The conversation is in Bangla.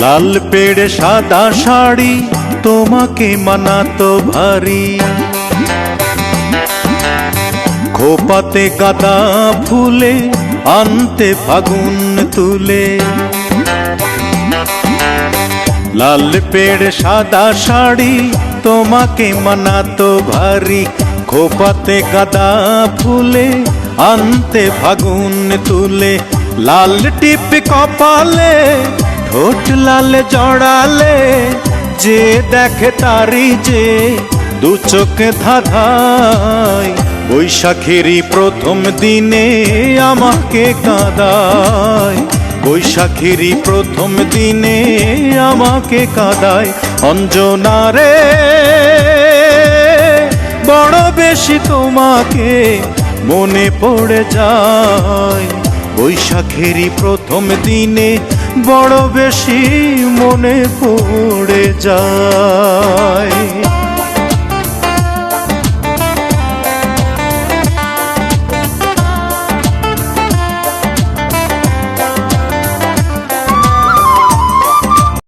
লাল পেড়ে সাদা শাড়ি তোমাকে মানাতো ভারী। খোপাতে গাদা ফুলে আনতে ফাগুন তুলে। লাল পেড় সাদা শাড়ি তোমাকে মানাতো ভারী। খোপাতে গাদা ফুলে আনতে ফাগুন তুলে। লাল টিপ কপালে ঠোঁট লাল জড়ালে, যে দেখে তারি যে দু চোখে ধাঁধায় বৈশাখেরই প্রথম দিনে আমাকে কাঁদায়। বৈশাখেরই প্রথম দিনে আমাকে কাঁদায়। অঞ্জনারে বড় বেশি তোমাকে মনে পড়ে যায়। বৈশাখেরই প্রথম দিনে বড় বেশি মনে পড়ে যায়।